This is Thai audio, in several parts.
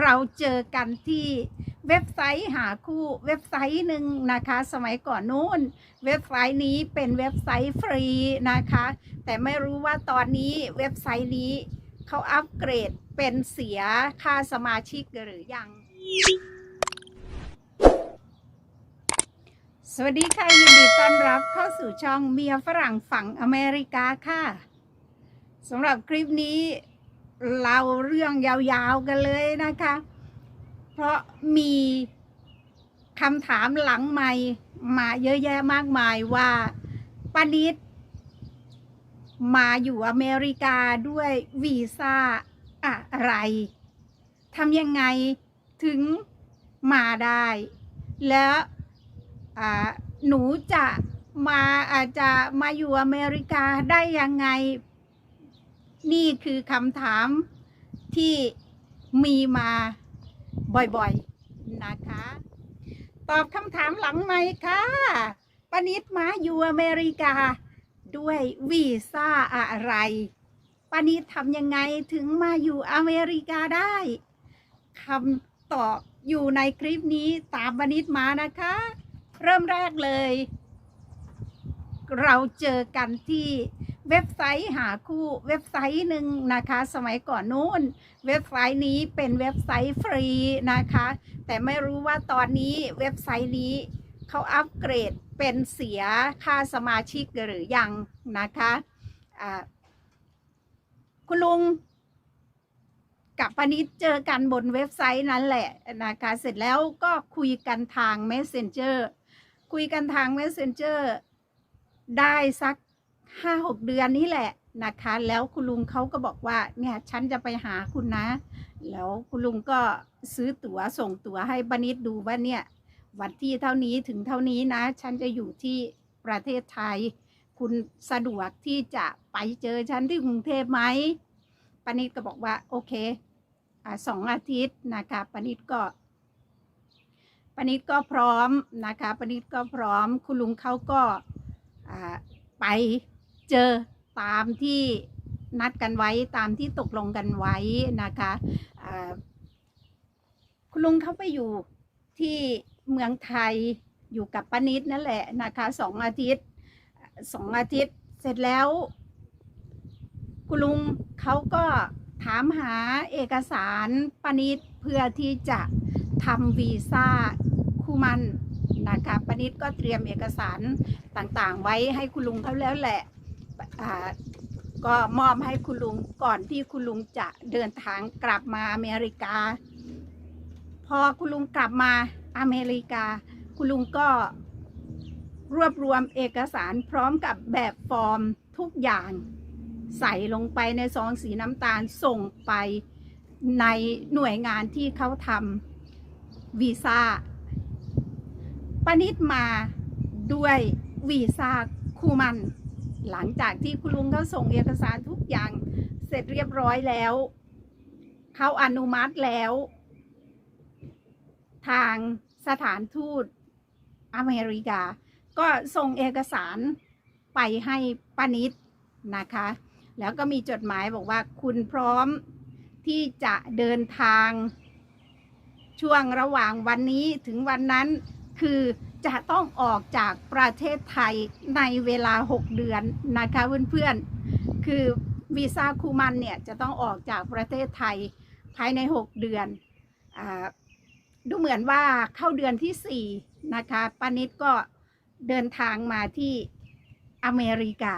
เราเจอกันที่เว็บไซต์หาคู่เว็บไซต์หนึ่งนะคะ สมัยก่อนนู้น เว็บไซต์นี้เป็นเว็บไซต์ฟรีนะคะ แต่ไม่รู้ว่าตอนนี้เว็บไซต์นี้เขาอัปเกรดเป็นเสียค่าสมาชิกหรือยัง สวัสดีค่ะ ยินดีต้อนรับเข้าสู่ช่องเมียฝรั่งฝั่งอเมริกาค่ะสำหรับคลิปนี้ เราเรื่องยาวๆกันเลยนะคะ เพราะมีคำถามหลังใหม่มาเยอะแยะมากมายว่าปานิดมาอยู่อเมริกาด้วยวีซ่าอะไรทำยังไงถึงมาได้ แล้วหนูจะมาอาจจะมาอยู่อเมริกาได้ยังไง นี่คือคำถามที่มีมาบ่อยๆนะคะ ตอบคำถามหลังไหมค่ะปนิดมาอยู่อเมริกา ด้วยวีซ่าอะไรปนิดทำยังไงถึงมาอยู่อเมริกาได้คำตอบอยู่ในคลิปนี้ตามปนิดมานะคะ เริ่มแรกเลย เราเจอกันที่ เว็บไซต์หาคู่เว็บไซต์หนึ่งนะคะ สมัยก่อนนู้น เว็บไซต์นี้เป็นเว็บไซต์ฟรีนะคะ แต่ไม่รู้ว่าตอนนี้เว็บไซต์นี้เขาอัปเกรดเป็นเสียค่าสมาชิกหรือยังนะคะอ่าคุณลุงกับปานิดเจอกันบนเว็บไซต์นั้นแหละนะคะเสร็จแล้วก็คุยกันทาง Messenger คุยกันทาง Messenger ได้สัก ห้าหกเดือนนี้แหละนะคะ แล้วคุณลุงเขาก็บอกว่าเนี่ยฉันจะไปหาคุณนะ แล้วคุณลุงก็ซื้อตั๋วส่งตั๋วให้ปานิดดูว่าเนี่ยวันที่เท่านี้ถึงเท่านี้นะ ฉันจะอยู่ที่ประเทศไทย คุณสะดวกที่จะไปเจอฉันที่กรุงเทพไหมปานิดก็บอกว่าโอเคอสองอาทิตย์นะคะปานิดก็ปานิดก็พร้อมนะคะปานิดก็พร้อม คุณลุงเขาก็ไป เจอตามที่นัดกันไว้ตามที่ตกลงกันไว้นะคะคุณลุงเขาไปอยู่ที่เมืองไทยอยู่กับป้านิดนั่นแหละนะคะสองอาทิตย์สองอาทิตย์เสร็จแล้ว คุณลุงเขาก็ถามหาเอกสารปานิดเพื่อที่จะทำวีซ่าคู่มันนะคะปานิดก็เตรียมเอกสารต่างๆ ไว้ให้คุณลุงเขาแล้วแหละ ก็มอบให้คุณลุงก่อนที่คุณลุงจะเดินทางกลับมาอเมริกา พอคุณลุงกลับมาอเมริกา คุณลุงก็รวบรวมเอกสารพร้อมกับแบบฟอร์มทุกอย่างใส่ลงไปในซองสีน้ำตาลส่งไปในหน่วยงานที่เขาทำวีซ่าปนิดมาด้วยวีซ่าคูมัน หลังจากที่คุณลุงเขาส่งเอกสารทุกอย่างเสร็จเรียบร้อยแล้วเขาอนุมัติแล้ว ทางสถานทูตอเมริกา ก็ส่งเอกสารไปให้ป้านิดนะคะ แล้วก็มีจดหมายบอกว่าคุณพร้อมที่จะเดินทางช่วงระหว่างวันนี้ถึงวันนั้นคือ จะต้องออกจากประเทศไทยในเวลา 6 เดือนนะคะเพื่อนๆ คือวีซ่าคูมันเนี่ยจะต้องออกจากประเทศไทยภายใน 6 เดือนอดูเหมือนว่าเข้าเดือนที่ 4 นะคะปานิดก็เดินทางมาที่อเมริกา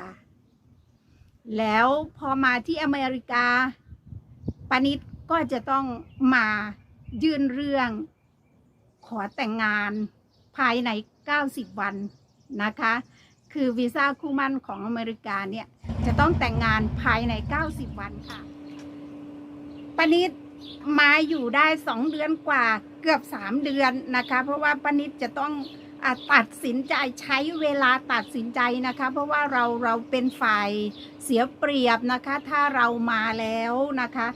แล้วพอมาที่อเมริกาปานิดก็จะต้องมายื่นเรื่องขอแต่งงาน ภายใน 90 วันนะคะ คือวีซ่าคู่มั่นของอเมริกาเนี่ย จะต้องแต่งงานภายใน 90 วันค่ะปนิดมาอยู่ได้ 2 เดือนกว่าเกือบ 3 เดือนนะคะ เพราะว่าปนิดจะต้องอตัดสินใจใช้เวลาตัดสินใจนะคะ เพราะว่าเราเราเป็นฝ่ายเสียเปรียบนะคะ ถ้าเรามาแล้วนะคะ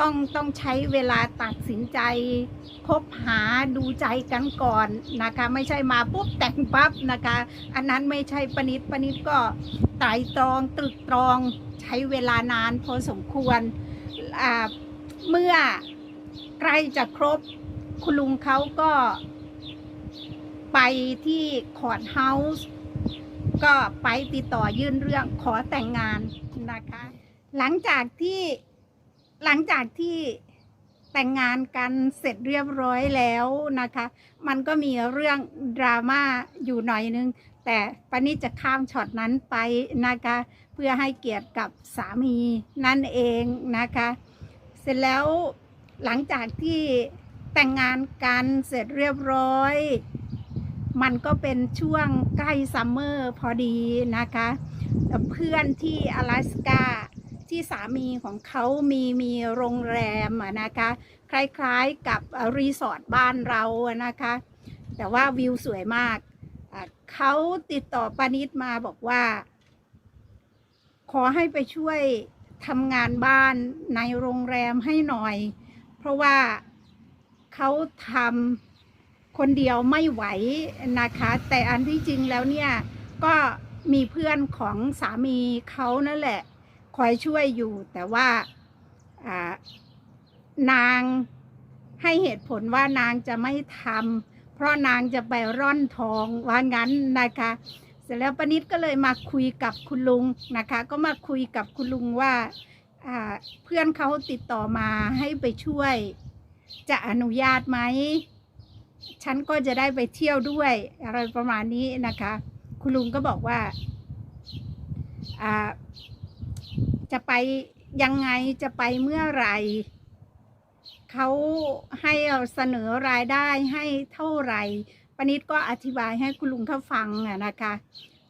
ต้องต้องใช้เวลาตัดสินใจคบหาดูใจกันก่อนนะคะ ไม่ใช่มาปุ๊บแต่งปั๊บนะคะ อันนั้นไม่ใช่ปณิดปณิดก็ไตรตรองตรึกตรองใช้เวลานานพอสมควรอ่าเมื่อใกล้จะครบคุณลุงเขาก็ไปที่คอร์ดเฮาส์ก็ไปติดต่อยื่นเรื่องขอแต่งงานนะคะ หลังจากที่ หลังจากที่แต่งงานกันเสร็จเรียบร้อยแล้วนะคะ มันก็มีเรื่องดราม่าอยู่หน่อยนึง แต่ปานิดจะข้ามช็อตนั้นไปนะคะ เพื่อให้เกียรติกับสามีนั่นเองนะคะ เสร็จแล้วหลังจากที่แต่งงานกันเสร็จเรียบร้อย มันก็เป็นช่วงใกล้ซัมเมอร์พอดีนะคะแล้วเพื่อนที่阿拉斯กา ที่สามีของเขามีมีโรงแรมนะคะ คล้ายๆกับรีสอร์ทบ้านเรานะคะ แต่ว่าวิวสวยมาก เขาติดต่อปานิดมาบอกว่า ขอให้ไปช่วยทำงานบ้านในโรงแรมให้หน่อย เพราะว่าเขาทำคนเดียวไม่ไหวนะคะ แต่อันที่จริงแล้วเนี่ย ก็มีเพื่อนของสามีเขานั่นแหละ คอยช่วยอยู่ แต่ว่านางให้เหตุผลว่านางจะไม่ทำเพราะนางจะไปร่อนทองว่างั้นนะคะ เสร็จแล้วปนิดก็เลยมาคุยกับคุณลุงนะคะ ก็มาคุยกับคุณลุงว่าเพื่อนเขาติดต่อมาให้ไปช่วยจะอนุญาตไหม ฉันก็จะได้ไปเที่ยวด้วย อะไรประมาณนี้นะคะ คุณลุงก็บอกว่า จะไปยังไงจะไปเมื่อไหร่เขาให้เราเสนอรายได้ให้เท่าไหร่ปนิดก็อธิบายให้คุณลุงเขาฟังอะนะคะ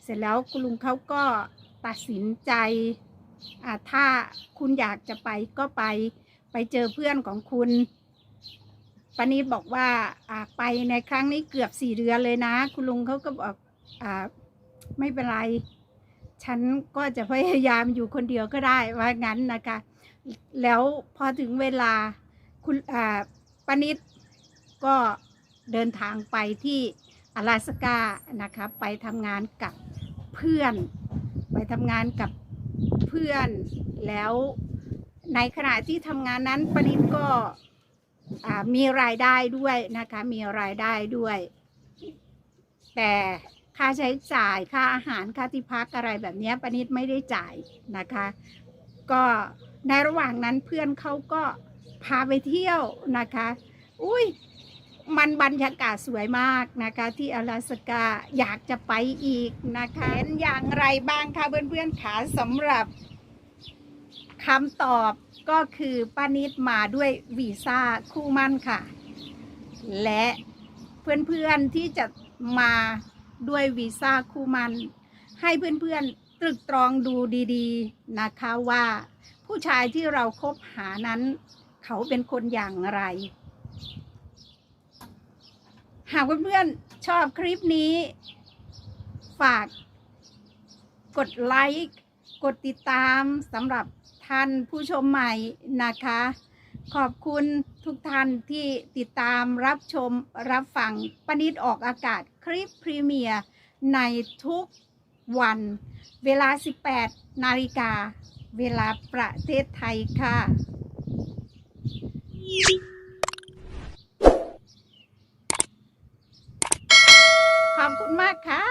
เสร็จแล้วคุณลุงเขาก็ตัดสินใจอ่าถ้าคุณอยากจะไปก็ไปไปเจอเพื่อนของคุณปนิดบอกว่าอ่าไปในครั้งนี้เกือบสี่เดือนเลยนะ คุณลุงเขาก็บอกอ่าไม่เป็นไร ฉันก็จะพยายามอยู่คนเดียวก็ได้ว่างั้นนะคะ แล้วพอถึงเวลาคุณปนิดก็เดินทางไปที่阿ลาสกานะคะไปทำงานกับเพื่อน ไปทำงานกับเพื่อน แล้วในขณะที่ทำงานนั้นปนิดก็มีรายได้ด้วยนะคะ มีรายได้ด้วย แต่ ค่าใช้จ่ายค่าอาหารค่าที่พักอะไรแบบนี้ปนิดไม่ได้จ่ายนะคะ ก็ในระหว่างนั้นเพื่อนเขาก็พาไปเที่ยวนะคะ อุ้ยมันบรรยากาศสวยมากนะคะที่阿拉สกาอยากจะไปอีกนะคะเป็นอย่างไรบ้างคะเพื่อนๆขาสำหรับคำตอบก็คือป้านิดมาด้วยวีซ่าคู่มั่นค่ะ และเพื่อนๆที่จะมา ด้วยวีซ่าคู่มัน ให้เพื่อนๆตรึกตรองดูดีๆนะคะว่า ผู้ชายที่เราคบหานั้น เขาเป็นคนอย่างไร หากเพื่อนๆชอบคลิปนี้ ฝากกดไลค์ กดติดตามสำหรับท่านผู้ชมใหม่นะคะ ขอบคุณทุกท่านที่ติดตามรับชมรับฟังปนิดออกอากาศคลิปพรีเมียร์ในทุกวัน เวลา 18 นาฬิกา เวลาประเทศไทยค่ะ ขอบคุณมากค่ะ